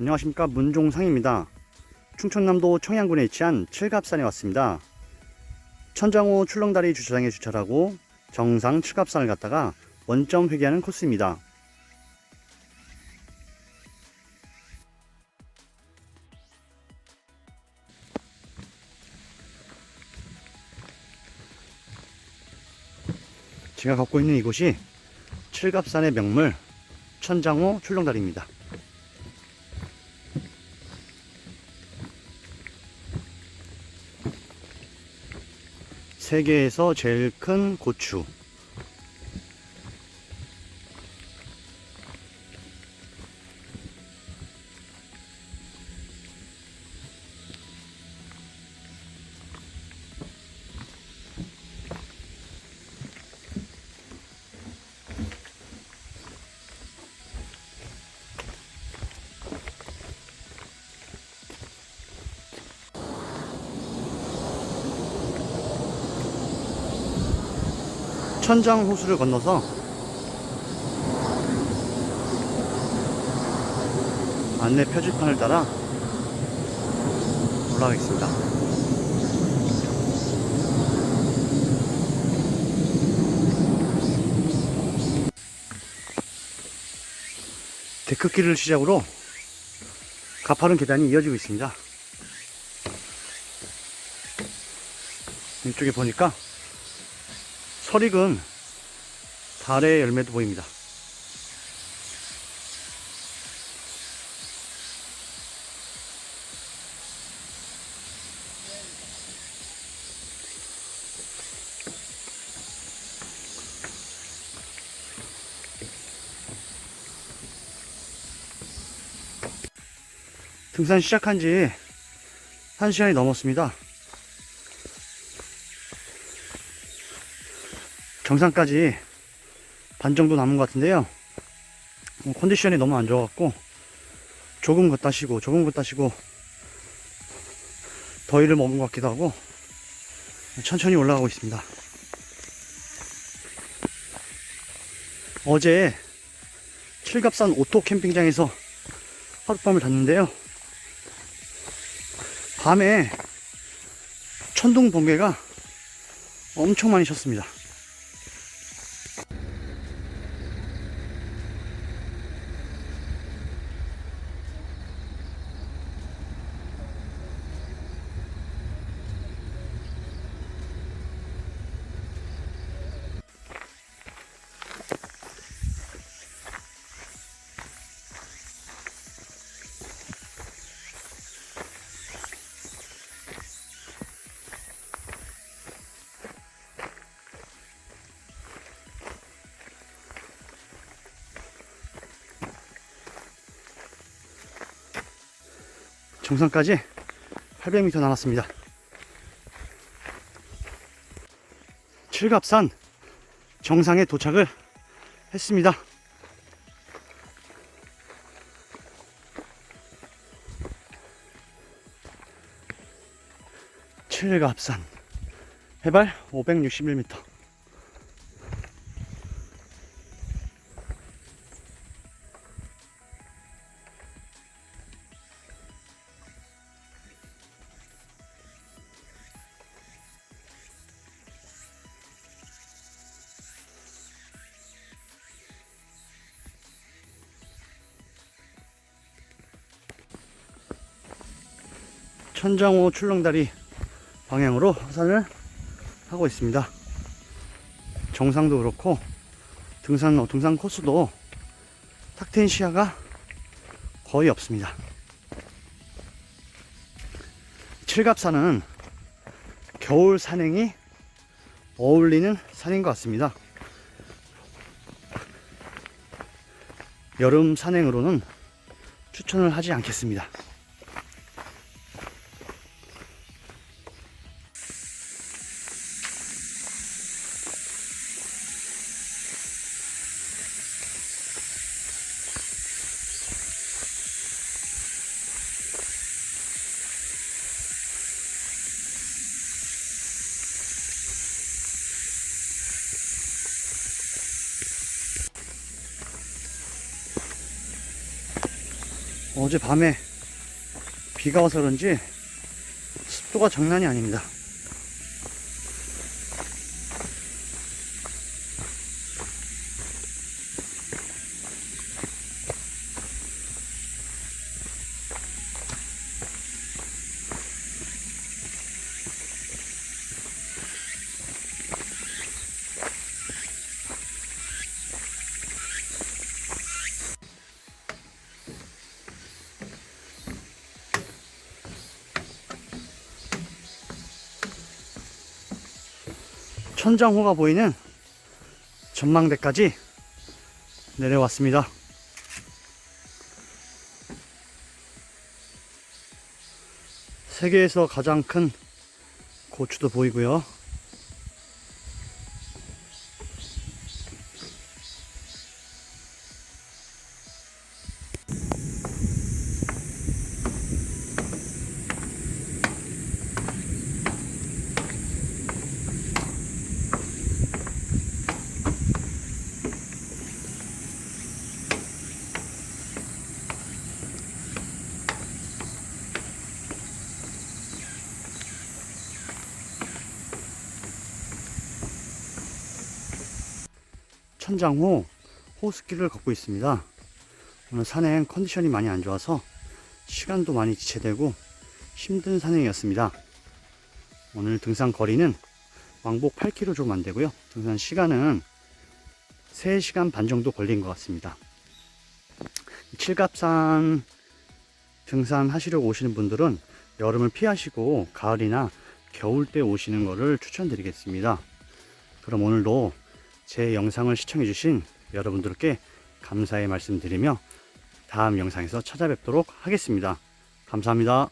안녕하십니까 문종상입니다. 충청남도 청양군에 위치한 칠갑산에 왔습니다. 천장호 출렁다리 주차장에 주차하고 정상 칠갑산을 갔다가 원점 회귀하는 코스입니다. 제가 걷고 있는 이곳이 칠갑산의 명물 천장호 출렁다리입니다. 세계에서 제일 큰 고추. 천장 호수를 건너서 안내 표지판을 따라 올라가겠습니다. 데크길을 시작으로 가파른 계단이 이어지고 있습니다. 이쪽에 보니까 설익은 달의 열매도 보입니다. 등산 시작한 지 1시간이 넘었습니다. 정상까지 반 정도 남은 것 같은데요. 어, 컨디션이 너무 안 좋아갖고 조금 걷다 쉬고 조금 걷다 쉬고 더위를 먹은 것 같기도 하고 천천히 올라가고 있습니다. 어제 칠갑산 오토 캠핑장에서 하룻밤을 잤는데요. 밤에 천둥 번개가 엄청 많이 쳤습니다. 정상까지 800m 남았습니다. 칠갑산 정상에 도착을 했습니다. 칠갑산 해발 561m 천장호 출렁다리 방향으로 하산을 하고 있습니다. 정상도 그렇고 등산 어, 등산 코스도 탁 트인 시야가 거의 없습니다. 칠갑산은 겨울 산행이 어울리는 산인 것 같습니다. 여름 산행으로는 추천을 하지 않겠습니다. 어제 밤에 비가 와서 그런지 습도가 장난이 아닙니다. 천장호가 보이는 전망대까지 내려왔습니다. 세계에서 가장 큰 고추도 보이고요. 천장호 호수길을 걷고 있습니다. 오늘 산행 컨디션이 많이 안 좋아서 시간도 많이 지체되고 힘든 산행이었습니다. 오늘 등산 거리는 왕복 8km 좀 안 되고요. 등산 시간은 3시간 반 정도 걸린 것 같습니다. 칠갑산 등산 하시려고 오시는 분들은 여름을 피하시고 가을이나 겨울 때 오시는 것을 추천드리겠습니다. 그럼 오늘도 제 영상을 시청해주신 여러분들께 감사의 말씀 드리며 다음 영상에서 찾아뵙도록 하겠습니다. 감사합니다.